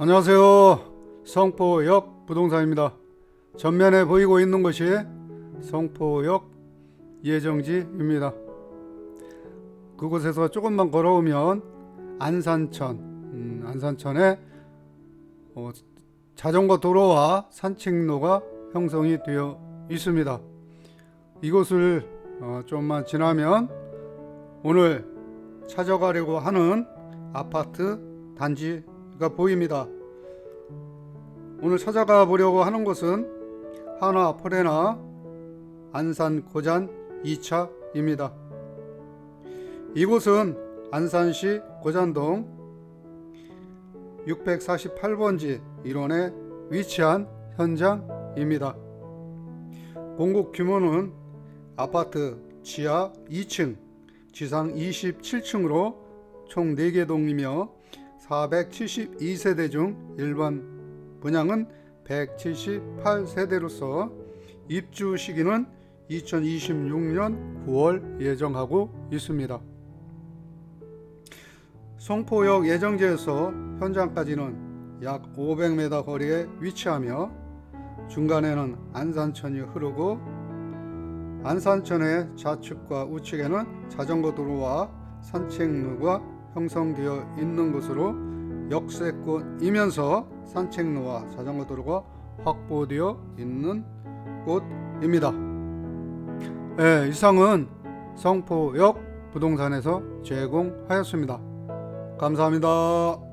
안녕하세요. 성포역 부동산입니다. 전면에 보이고 있는 것이 성포역 예정지입니다. 그곳에서 조금만 걸어오면 안산천, 음, 안산천에 어, 자전거 도로와 산책로가 형성이 되어 있습니다. 이곳을 어, 좀만 지나면 오늘 찾아가려고 하는 아파트 단지 가 보입니다. 오늘 찾아가 보려고 하는 곳은 하나 포레나 안산 고잔 2차입니다. 이곳은 안산시 고잔동 648번지 1원에 위치한 현장입니다. 공급 규모는 아파트 지하 2층, 지상 27층으로 총 4개 동이며 472세대 중 일반 분양은 178세대로서 입주 시기는 2026년 9월 예정하고 있습니다. 송포역 예정지에서 현장까지는 약 500m 거리에 위치하며 중간에는 안산천이 흐르고 안산천의 좌측과 우측에는 자전거 도로와 산책로가 형성되어 있는 곳으로 역세권이면서 산책로와 자전거 도로가 확보되어 있는 곳입니다. 네, 이상은 성포역 부동산에서 제공하였습니다. 감사합니다.